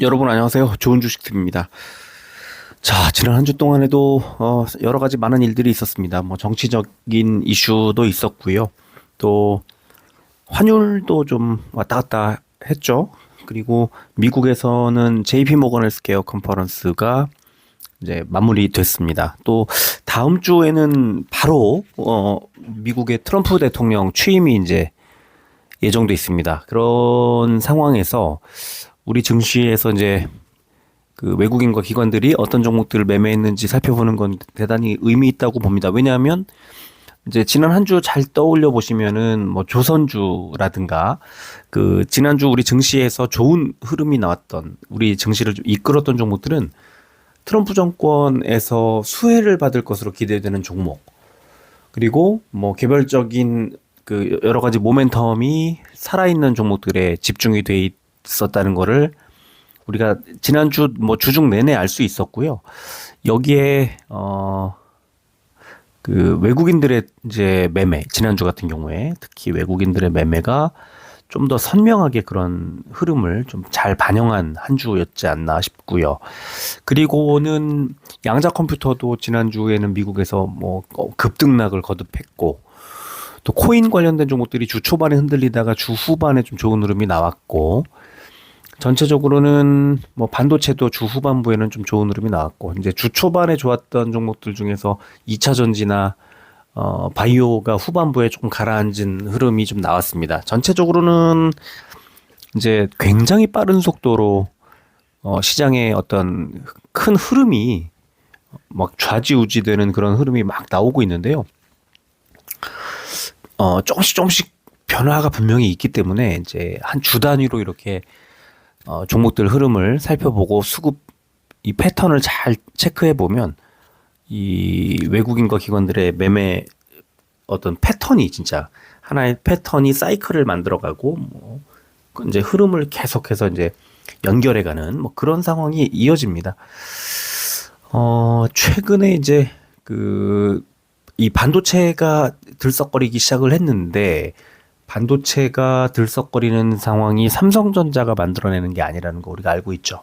여러분 안녕하세요. 좋은 주식팀입니다. 자, 지난 한 주 동안에도 어, 여러 가지 많은 일들이 있었습니다. 뭐 정치적인 이슈도 있었고요. 또 환율도 좀 왔다 갔다 했죠. 그리고 미국에서는 JP 모건 헬스케어 컨퍼런스가 이제 마무리됐습니다. 또 다음 주에는 바로 어 미국의 트럼프 대통령 취임이 이제 예정돼 있습니다. 그런 상황에서 우리 증시에서 이제 그 외국인과 기관들이 어떤 종목들을 매매했는지 살펴보는 건 대단히 의미 있다고 봅니다. 왜냐하면 이제 지난 한 주 잘 떠올려 보시면은 뭐 조선주라든가 그 지난주 우리 증시에서 좋은 흐름이 나왔던 우리 증시를 좀 이끌었던 종목들은 트럼프 정권에서 수혜를 받을 것으로 기대되는 종목 그리고 뭐 개별적인 그 여러 가지 모멘텀이 살아있는 종목들에 집중이 돼 있었다는 거를 우리가 지난주 뭐 주중 내내 알 수 있었고요. 여기에 어 그 외국인들의 이제 매매 지난주 같은 경우에 특히 외국인들의 매매가 좀 더 선명하게 그런 흐름을 좀 잘 반영한 한 주였지 않나 싶고요. 그리고는 양자 컴퓨터도 지난주에는 미국에서 뭐 급등락을 거듭했고 또 코인 관련된 종목들이 주 초반에 흔들리다가 주 후반에 좀 좋은 흐름이 나왔고 전체적으로는 뭐 반도체도 주 후반부에는 좀 좋은 흐름이 나왔고 이제 주 초반에 좋았던 종목들 중에서 2차 전지나 어 바이오가 후반부에 조금 가라앉은 흐름이 좀 나왔습니다. 전체적으로는 이제 굉장히 빠른 속도로 어 시장의 어떤 큰 흐름이 막 좌지우지되는 그런 흐름이 막 나오고 있는데요. 어, 조금씩 조금씩 변화가 분명히 있기 때문에 이제 한 주 단위로 이렇게 어, 종목들 흐름을 살펴보고 수급 이 패턴을 잘 체크해 보면 이 외국인과 기관들의 매매 어떤 패턴이 진짜 하나의 패턴이 사이클을 만들어가고 뭐 이제 흐름을 계속해서 이제 연결해가는 뭐 그런 상황이 이어집니다. 어 최근에 이제 그 이 반도체가 들썩거리기 시작을 했는데 반도체가 들썩거리는 상황이 삼성전자가 만들어내는 게 아니라는 거 우리가 알고 있죠.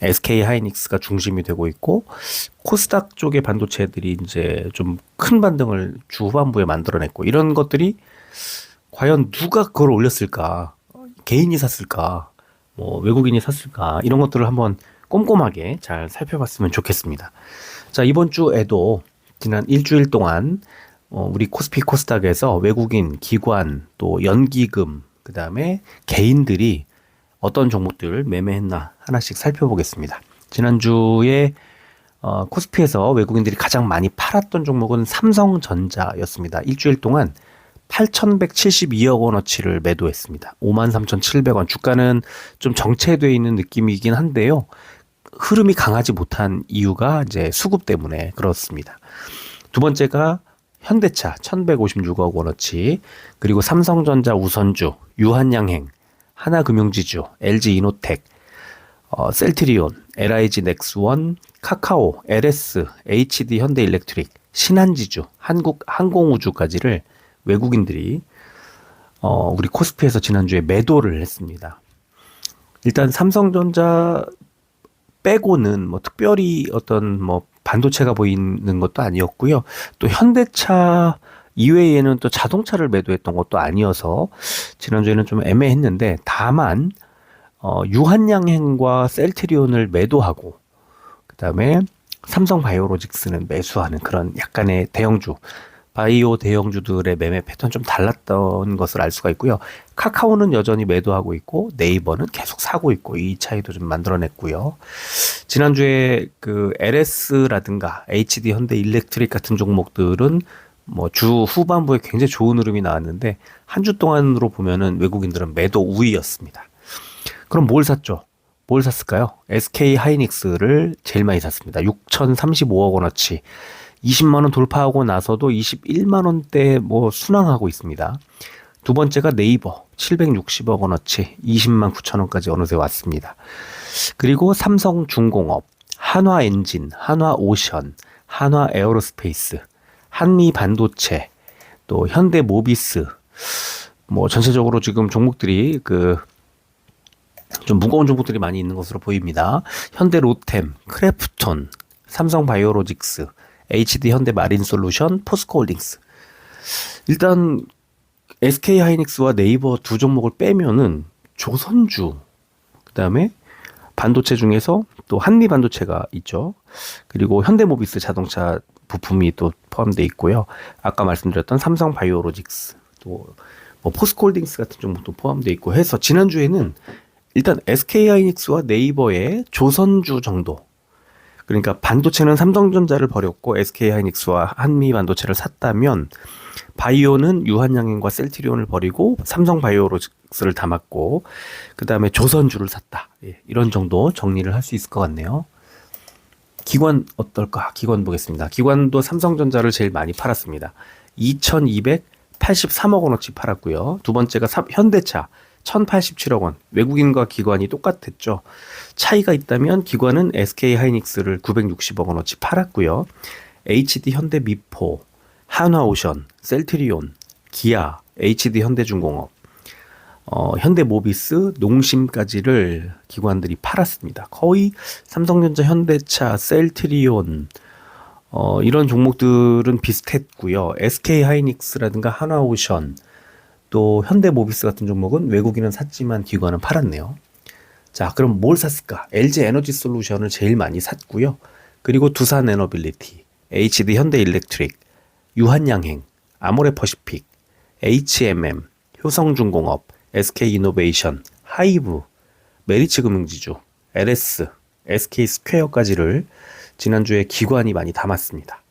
SK 하이닉스가 중심이 되고 있고 코스닥 쪽의 반도체들이 이제 좀 큰 반등을 주 후반부에 만들어냈고 이런 것들이 과연 누가 그걸 올렸을까? 개인이 샀을까? 뭐 외국인이 샀을까? 이런 것들을 한번 꼼꼼하게 잘 살펴봤으면 좋겠습니다. 자, 이번 주에도 지난 일주일 동안 어, 우리 코스피 코스닥에서 외국인, 기관, 또 연기금, 그 다음에 개인들이 어떤 종목들을 매매했나 하나씩 살펴보겠습니다. 지난주에 어, 코스피에서 외국인들이 가장 많이 팔았던 종목은 삼성전자였습니다. 일주일 동안 8,172억 원어치를 매도했습니다. 53,700원. 주가는 좀 정체되어 있는 느낌이긴 한데요. 흐름이 강하지 못한 이유가 이제 수급 때문에 그렇습니다. 두 번째가 현대차 1156억 원어치, 그리고 삼성전자 우선주, 유한양행, 하나금융지주, LG이노텍, 어, 셀트리온, LIG 넥스원, 카카오, LS, HD 현대일렉트릭, 신한지주, 한국 항공우주까지를 외국인들이 어, 우리 코스피에서 지난주에 매도를 했습니다. 일단 삼성전자 빼고는 뭐 특별히 어떤 뭐 반도체가 보이는 것도 아니었고요. 또 현대차 이외에는 또 자동차를 매도했던 것도 아니어서 지난주에는 좀 애매했는데 다만 어, 유한양행과 셀트리온을 매도하고 그다음에 삼성 바이오로직스는 매수하는 그런 약간의 대형주 바이오 대형주들의 매매 패턴 좀 달랐던 것을 알 수가 있고요. 카카오는 여전히 매도하고 있고 네이버는 계속 사고 있고 이 차이도 좀 만들어냈고요. 지난주에 그 LS라든가 HD 현대 일렉트릭 같은 종목들은 뭐 주 후반부에 굉장히 좋은 흐름이 나왔는데 한 주 동안으로 보면은 외국인들은 매도 우위였습니다. 그럼 뭘 샀죠? 뭘 샀을까요? SK 하이닉스를 제일 많이 샀습니다. 6,035억 원어치. 20만 원 돌파하고 나서도 21만 원대 뭐 순항하고 있습니다. 두 번째가 네이버 760억 원어치 20만 9천 원까지 어느새 왔습니다. 그리고 삼성중공업, 한화엔진, 한화오션, 한화에어로스페이스, 한미반도체, 또 현대모비스 뭐 전체적으로 지금 종목들이 그 좀 무거운 종목들이 많이 있는 것으로 보입니다. 현대 로템, 크래프톤, 삼성 바이오로직스, HD 현대 마린 솔루션, 포스코홀딩스. 일단 SK 하이닉스와 네이버 두 종목을 빼면은 조선주, 그다음에 반도체 중에서 또 한미 반도체가 있죠. 그리고 현대모비스 자동차 부품이 또 포함되어 있고요. 아까 말씀드렸던 삼성 바이오로직스, 또 뭐 포스코홀딩스 같은 종목도 포함되어 있고 해서 지난주에는 일단 SK 하이닉스와 네이버의 조선주 정도. 그러니까 반도체는 삼성전자를 버렸고 SK 하이닉스와 한미 반도체를 샀다면 바이오는 유한양행과 셀트리온을 버리고 삼성 바이오로직스를 담았고 그다음에 조선주를 샀다. 예, 이런 정도 정리를 할 수 있을 것 같네요. 기관 어떨까? 기관 보겠습니다. 기관도 삼성전자를 제일 많이 팔았습니다. 2,283억 원어치 팔았고요. 두 번째가 삼- 현대차 1,087억 원. 외국인과 기관이 똑같았죠. 차이가 있다면 기관은 SK 하이닉스를 960억 원어치 팔았고요. HD 현대 미포, 한화오션, 셀트리온, 기아, HD 현대중공업, 어, 현대모비스, 농심까지를 기관들이 팔았습니다. 거의 삼성전자, 현대차, 셀트리온 어, 이런 종목들은 비슷했고요. SK 하이닉스라든가 한화오션 또 현대모비스 같은 종목은 외국인은 샀지만 기관은 팔았네요. 자, 그럼 뭘 샀을까? LG 에너지 솔루션을 제일 많이 샀고요. 그리고 두산 에너빌리티, HD 현대 일렉트릭, 유한양행, 아모레퍼시픽, HMM, 효성중공업, SK이노베이션, 하이브, 메리츠금융지주, LS, SK스퀘어까지를 지난주에 기관이 많이 담았습니다.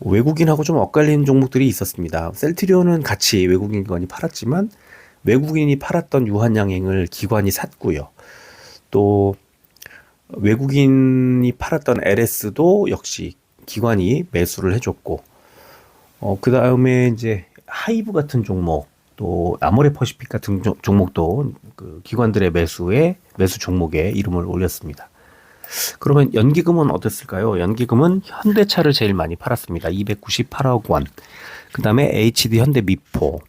외국인하고 좀 엇갈리는 종목들이 있었습니다. 셀트리온은 같이 외국인 기관이 팔았지만 외국인이 팔았던 유한양행을 기관이 샀고요. 또 외국인이 팔았던 LS도 역시 기관이 매수를 해줬고, 어, 그 다음에 이제 하이브 같은 종목, 또 아모레 퍼시픽 같은 종- 종목도 그 기관들의 매수에 매수 종목에 이름을 올렸습니다. 그러면 연기금은 어땠을까요? 연기금은 현대차를 제일 많이 팔았습니다. 298억 원. 그 다음에 HD 현대 미포,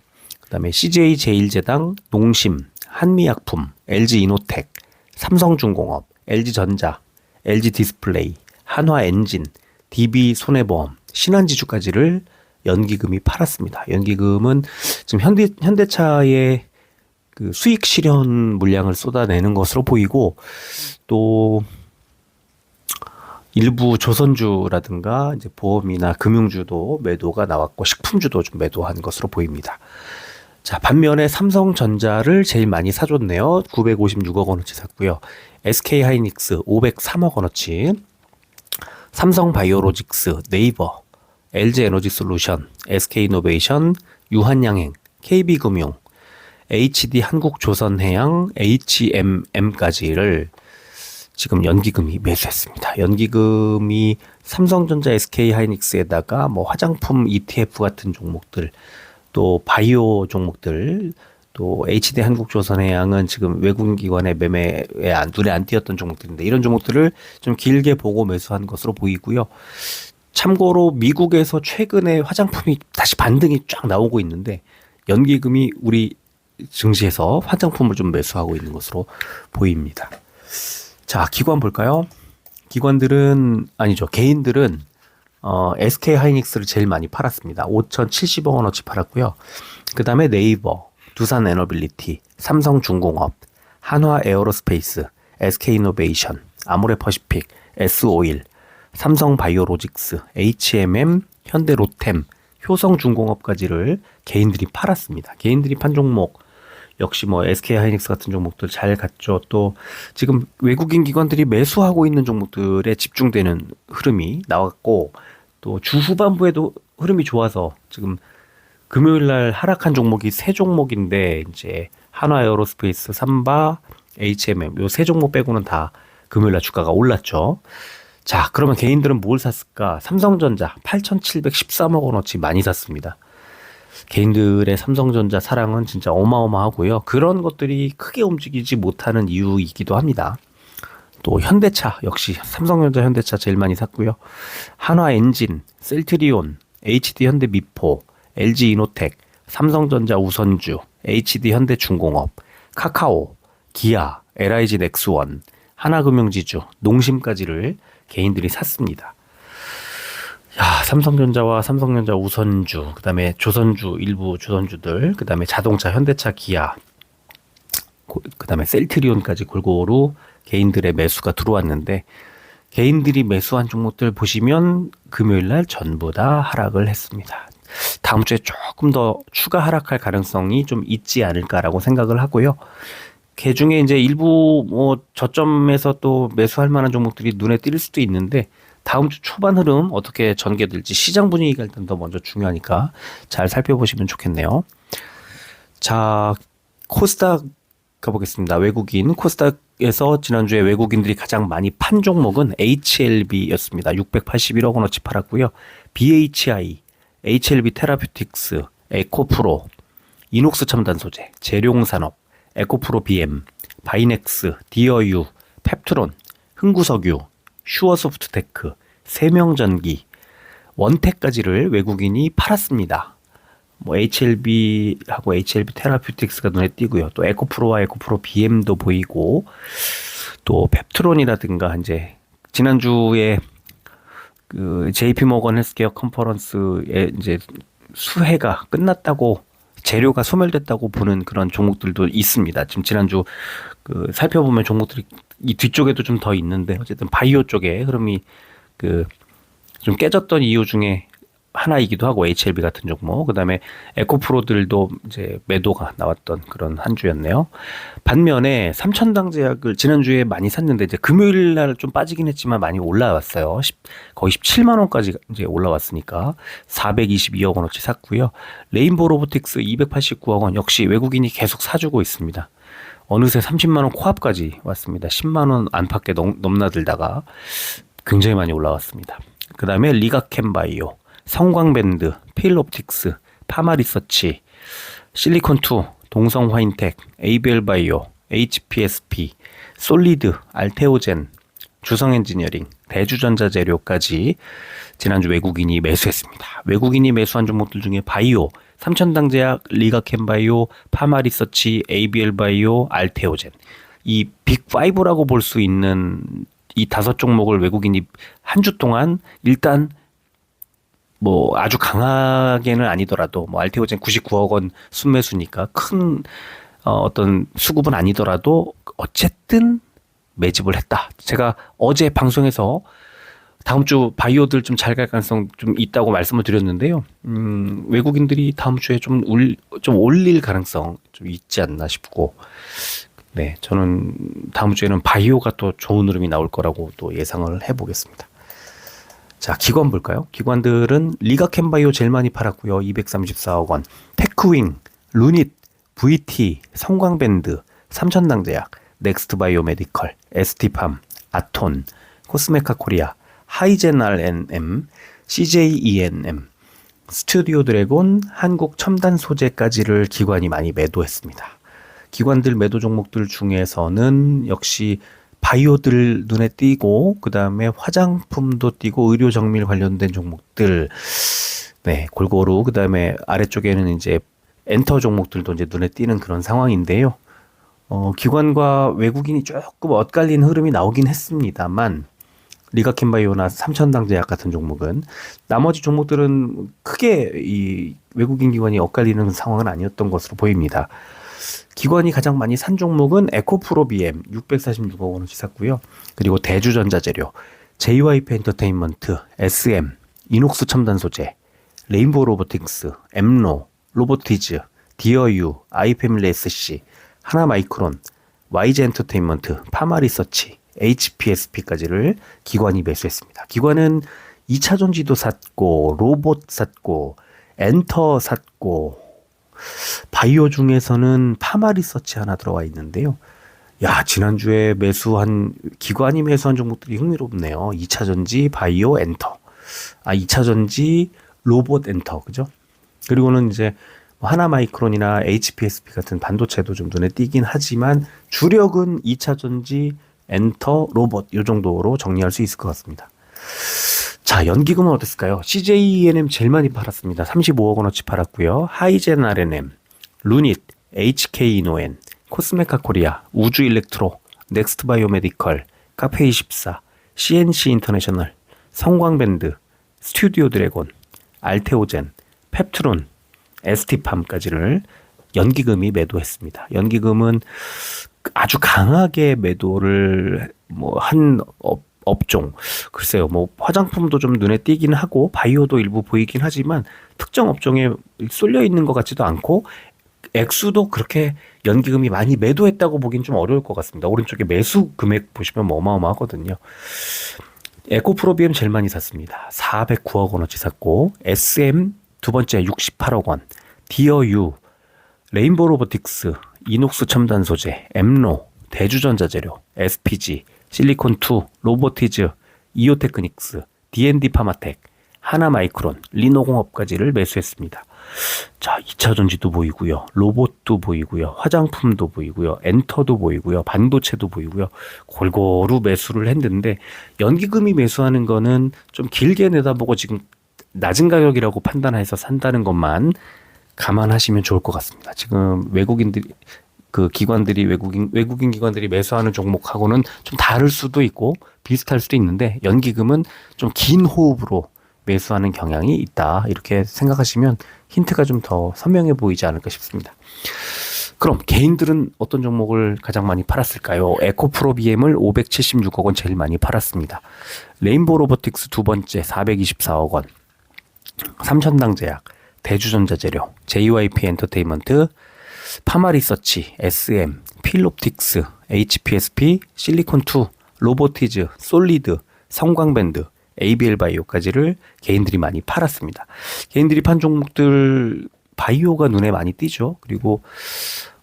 그 다음에 CJ 제일제당, 농심, 한미약품, LG 이노텍, 삼성중공업, LG전자, LG 디스플레이, 한화엔진, DB 손해보험, 신한지주까지를 연기금이 팔았습니다. 연기금은 지금 현대 현대차의 그 수익 실현 물량을 쏟아내는 것으로 보이고 또 일부 조선주라든가 이제 보험이나 금융주도 매도가 나왔고 식품주도 좀 매도한 것으로 보입니다. 자, 반면에 삼성전자를 제일 많이 사줬네요. 956억 원어치 샀고요. SK 하이닉스 503억 원어치, 삼성 바이오로직스, 네이버, LG 에너지 솔루션, SK 이노베이션, 유한양행, KB금융, HD 한국조선해양, HMM까지를 지금 연기금이 매수했습니다. 연기금이 삼성전자, SK 하이닉스에다가 뭐 화장품 ETF 같은 종목들, 또 바이오 종목들, 또 HD 한국조선해양은 지금 외국인 기관의 매매에 안, 눈에 안 띄었던 종목들인데 이런 종목들을 좀 길게 보고 매수한 것으로 보이고요. 참고로 미국에서 최근에 화장품이 다시 반등이 쫙 나오고 있는데 연기금이 우리 증시에서 화장품을 좀 매수하고 있는 것으로 보입니다. 자, 기관 볼까요? 기관들은 아니죠. 개인들은 어, SK 하이닉스를 제일 많이 팔았습니다. 5,070억 원어치 팔았고요. 그 다음에 네이버, 두산 에너빌리티, 삼성중공업, 한화 에어로스페이스, SK 이노베이션, 아모레 퍼시픽, S오일, 삼성 바이오로직스, HMM, 현대 로템, 효성중공업까지를 개인들이 팔았습니다. 개인들이 판 종목 역시 뭐 SK 하이닉스 같은 종목들 잘 갔죠. 또 지금 외국인 기관들이 매수하고 있는 종목들에 집중되는 흐름이 나왔고 또 주 후반부에도 흐름이 좋아서 지금 금요일 날 하락한 종목이 세 종목인데 이제 한화 에어로스페이스, 삼바, HMM 요 세 종목 빼고는 다 금요일 날 주가가 올랐죠. 자, 그러면 개인들은 뭘 샀을까? 삼성전자 8,713억 원어치 많이 샀습니다. 개인들의 삼성전자 사랑은 진짜 어마어마하고요. 그런 것들이 크게 움직이지 못하는 이유이기도 합니다. 또 현대차 역시 삼성전자 현대차 제일 많이 샀고요. 한화 엔진, 셀트리온, HD 현대 미포, LG 이노텍, 삼성전자 우선주, HD 현대 중공업, 카카오, 기아, LIG 넥스원, 하나금융지주, 농심까지를 개인들이 샀습니다. 야, 삼성전자와 삼성전자 우선주, 그다음에 조선주 일부 조선주들, 그다음에 자동차 현대차 기아, 고- 그다음에 셀트리온까지 골고루 개인들의 매수가 들어왔는데 개인들이 매수한 종목들 보시면 금요일 날 전부 다 하락을 했습니다. 다음 주에 조금 더 추가 하락할 가능성이 좀 있지 않을까라고 생각을 하고요. 그 중에 이제 일부 뭐 저점에서 또 매수할 만한 종목들이 눈에 띌 수도 있는데 다음 주 초반 흐름 어떻게 전개될지 시장 분위기가 일단 더 먼저 중요하니까 잘 살펴보시면 좋겠네요. 자, 코스닥 가보겠습니다. 외국인 코스닥에서 지난주에 외국인들이 가장 많이 판 종목은 HLB였습니다. 681억 원어치 팔았고요. BHI, HLB 테라퓨틱스, 에코프로, 이녹스 첨단 소재, 재룡산업, 에코프로 BM, 바이넥스, 디어유, 펩트론, 흥구석유, 슈어소프트테크, 세명전기, 원택까지를 외국인이 팔았습니다. 뭐 HLB하고 HLB 테라퓨틱스가 눈에 띄고요. 또 에코프로와 에코프로 BM도 보이고 또 펩트론이라든가 이제 지난주에 그 JP 모건 헬스케어 컨퍼런스에 이제 수혜가 끝났다고 재료가 소멸됐다고 보는 그런 종목들도 있습니다. 지금 지난주 그 살펴보면 종목들이 이 뒤쪽에도 좀 더 있는데 어쨌든 바이오 쪽에 흐름이 그 좀 깨졌던 이유 중에 하나이기도 하고 HLB 같은 종목 그다음에 에코프로들도 이제 매도가 나왔던 그런 한 주였네요. 반면에 삼천당 제약을 지난주에 많이 샀는데 이제 금요일 날 좀 빠지긴 했지만 많이 올라왔어요. 10, 거의 17만 원까지 이제 올라왔으니까 422억 원어치 샀고요. 레인보 로보틱스 289억 원 역시 외국인이 계속 사주고 있습니다. 어느새 30만 원 코앞까지 왔습니다. 10만 원 안팎에 넘, 넘나들다가 굉장히 많이 올라왔습니다. 그 다음에 리가캠바이오, 성광밴드, 필옵틱스, 파마리서치, 실리콘2, 동성화인텍, 에이벨바이오, HPSP, 솔리드, 알테오젠, 주성엔지니어링, 대주전자재료까지 지난주 외국인이 매수했습니다. 외국인이 매수한 종목들 중에 바이오, 삼천당제약, 리가캠바이오, 파마리서치, ABL바이오, 알테오젠 이 빅5라고 볼 수 있는 이 다섯 종목을 외국인이 한 주 동안 일단 뭐 아주 강하게는 아니더라도 뭐 알테오젠 99억 원 순매수니까 큰 어, 어떤 수급은 아니더라도 어쨌든 매집을 했다. 제가 어제 방송에서 다음 주 바이오들 좀 잘 갈 가능성 좀 있다고 말씀을 드렸는데요. 음, 외국인들이 다음 주에 좀, 올, 좀 올릴 가능성 좀 있지 않나 싶고, 네, 저는 다음 주에는 바이오가 또 좋은 흐름이 나올 거라고 또 예상을 해보겠습니다. 자, 기관 볼까요? 기관들은 리가캠바이오 제일 많이 팔았고요. 234억 원. 테크윙, 루닛, VT, 성광밴드, 삼천당제약, 넥스트바이오메디컬, ST팜, 아톤, 코스메카 코리아, 하이젠 R&M, CJENM, 스튜디오 드래곤, 한국 첨단 소재까지를 기관이 많이 매도했습니다. 기관들 매도 종목들 중에서는 역시 바이오들 눈에 띄고 그다음에 화장품도 띄고 의료 정밀 관련된 종목들 네, 골고루 그다음에 아래쪽에는 이제 엔터 종목들도 이제 눈에 띄는 그런 상황인데요. 어, 기관과 외국인이 조금 엇갈린 흐름이 나오긴 했습니다만 리가캠바이오나 삼천당제약 같은 종목은 나머지 종목들은 크게 이 외국인 기관이 엇갈리는 상황은 아니었던 것으로 보입니다. 기관이 가장 많이 산 종목은 에코프로 BM 646억 원어치 샀고요. 그리고 대주전자재료, JYP 엔터테인먼트, SM, 이녹스 첨단 소재, 레인보우 로보틱스, 엠로, 로보티즈, 디어유, 아이패밀리 SC, 하나마이크론, YG 엔터테인먼트, 파마리서치, HPSP까지를 기관이 매수했습니다. 기관은 2차 전지도 샀고, 로봇 샀고, 엔터 샀고, 바이오 중에서는 파마 리서치 하나 들어와 있는데요. 야, 지난주에 매수한, 기관이 매수한 종목들이 흥미롭네요. 2차 전지, 바이오, 엔터. 아, 2차 전지, 로봇 엔터. 그죠? 그리고는 이제 뭐 하나 마이크론이나 HPSP 같은 반도체도 좀 눈에 띄긴 하지만 주력은 2차 전지, 엔터, 로봇 요 정도로 정리할 수 있을 것 같습니다. 자, 연기금은 어땠을까요? CJENM 제일 많이 팔았습니다. 35억 원어치 팔았고요. 하이젠 R&M, 루닛, HK이노엔, 코스메카 코리아, 우주 일렉트로, 넥스트 바이오메디컬, 카페24, CNC 인터내셔널, 성광밴드, 스튜디오 드래곤, 알테오젠, 펩트론, 에스티팜까지를 연기금이 매도했습니다. 연기금은 아주 강하게 매도를 뭐 한 업 종 글쎄요 뭐 화장품도 좀 눈에 띄긴 하고 바이오도 일부 보이긴 하지만 특정 업종에 쏠려 있는 것 같지도 않고 액수도 그렇게 연기금이 많이 매도했다고 보긴 좀 어려울 것 같습니다. 오른쪽에 매수 금액 보시면 뭐 어마어마하거든요. 에코프로비엠 제일 많이 샀습니다. 409억 원어치 샀고 SM 두 번째 68억 원, 디어유, 레인보 로보틱스, 이녹스 첨단 소재, 엠로, 대주전자재료, SPG, 실리콘2, 로보티즈, 이오테크닉스, D&D 파마텍, 하나마이크론, 리노공업까지를 매수했습니다. 자, 2차 전지도 보이고요. 로봇도 보이고요. 화장품도 보이고요. 엔터도 보이고요. 반도체도 보이고요. 골고루 매수를 했는데 연기금이 매수하는 거는 좀 길게 내다보고 지금 낮은 가격이라고 판단해서 산다는 것만 감안하시면 좋을 것 같습니다. 지금 외국인들이 그 기관들이 외국인 외국인 기관들이 매수하는 종목하고는 좀 다를 수도 있고 비슷할 수도 있는데 연기금은 좀 긴 호흡으로 매수하는 경향이 있다 이렇게 생각하시면 힌트가 좀 더 선명해 보이지 않을까 싶습니다. 그럼 개인들은 어떤 종목을 가장 많이 팔았을까요? 에코프로 BM을 576억 원 제일 많이 팔았습니다. 레인보 로보틱스 두 번째 424억 원, 삼천당제약, 대주전자재료, JYP 엔터테인먼트, 파마리서치, SM, 필옵틱스, HPSP, 실리콘2, 로보티즈, 솔리드, 성광밴드, ABL 바이오까지를 개인들이 많이 팔았습니다. 개인들이 판 종목들 바이오가 눈에 많이 띄죠. 그리고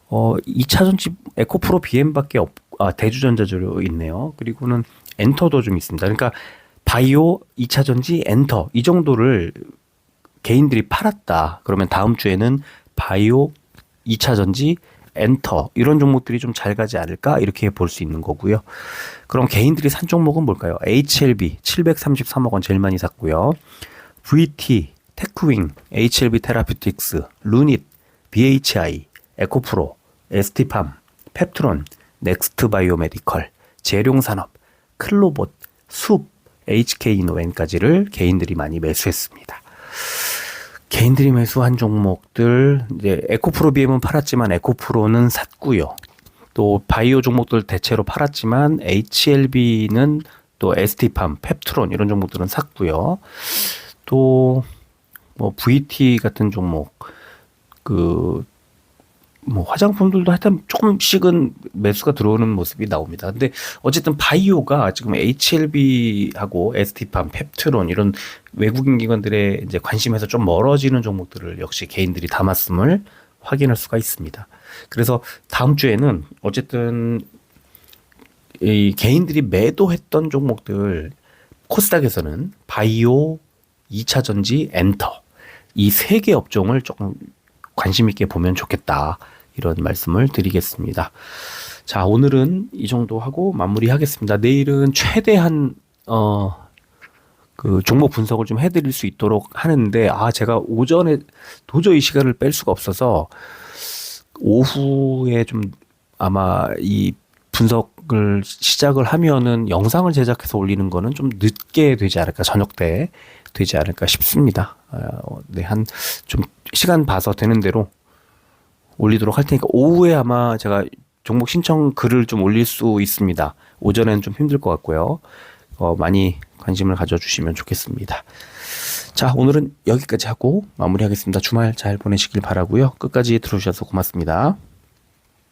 어 2차 전지 에코프로 BM밖에 없, 아 대주전자재료 있네요. 그리고는 엔터도 좀 있습니다. 그러니까 바이오 2차 전지 엔터 이 정도를 개인들이 팔았다. 그러면 다음 주에는 바이오 2차 전지 엔터 이런 종목들이 좀 잘 가지 않을까 이렇게 볼 수 있는 거고요. 그럼 개인들이 산 종목은 뭘까요? HLB 733억 원 제일 많이 샀고요. VT, 테크윙, HLB 테라피틱스, 루닛, BHI, 에코프로, ST팜, 펩트론, 넥스트 바이오메디컬, 재룡산업, 클로봇, 숲, HK이노엔까지를 개인들이 많이 매수했습니다. 개인들이 매수한 종목들 이제 에코프로 BM은 팔았지만 에코프로는 샀고요. 또 바이오 종목들 대체로 팔았지만 HLB는 또 ST팜, 펩트론 이런 종목들은 샀고요. 또 뭐 VT 같은 종목 그 뭐 화장품들도 하여튼 조금씩은 매수가 들어오는 모습이 나옵니다. 근데 어쨌든 바이오가 지금 HLB하고 ST팜, 펩트론 이런 외국인 기관들의 이제 관심에서 좀 멀어지는 종목들을 역시 개인들이 담았음을 확인할 수가 있습니다. 그래서 다음 주에는 어쨌든 이 개인들이 매도했던 종목들 코스닥에서는 바이오, 2차 전지, 엔터 이 세 개 업종을 조금 관심 있게 보면 좋겠다. 이런 말씀을 드리겠습니다. 자, 오늘은 이 정도 하고 마무리하겠습니다. 내일은 최대한 어, 그 종목 분석을 좀 해드릴 수 있도록 하는데, 아, 제가 오전에 도저히 시간을 뺄 수가 없어서 오후에 좀 아마 이 분석을 시작을 하면은 영상을 제작해서 올리는 거는 좀 늦게 되지 않을까, 저녁 때 되지 않을까 싶습니다. 어, 네, 한 좀 시간 봐서 되는 대로 올리도록 할 테니까 오후에 아마 제가 종목 신청 글을 좀 올릴 수 있습니다. 오전에는 좀 힘들 것 같고요. 어, 많이 관심을 가져주시면 좋겠습니다. 자, 오늘은 여기까지 하고 마무리하겠습니다. 주말 잘 보내시길 바라고요. 끝까지 들어주셔서 고맙습니다.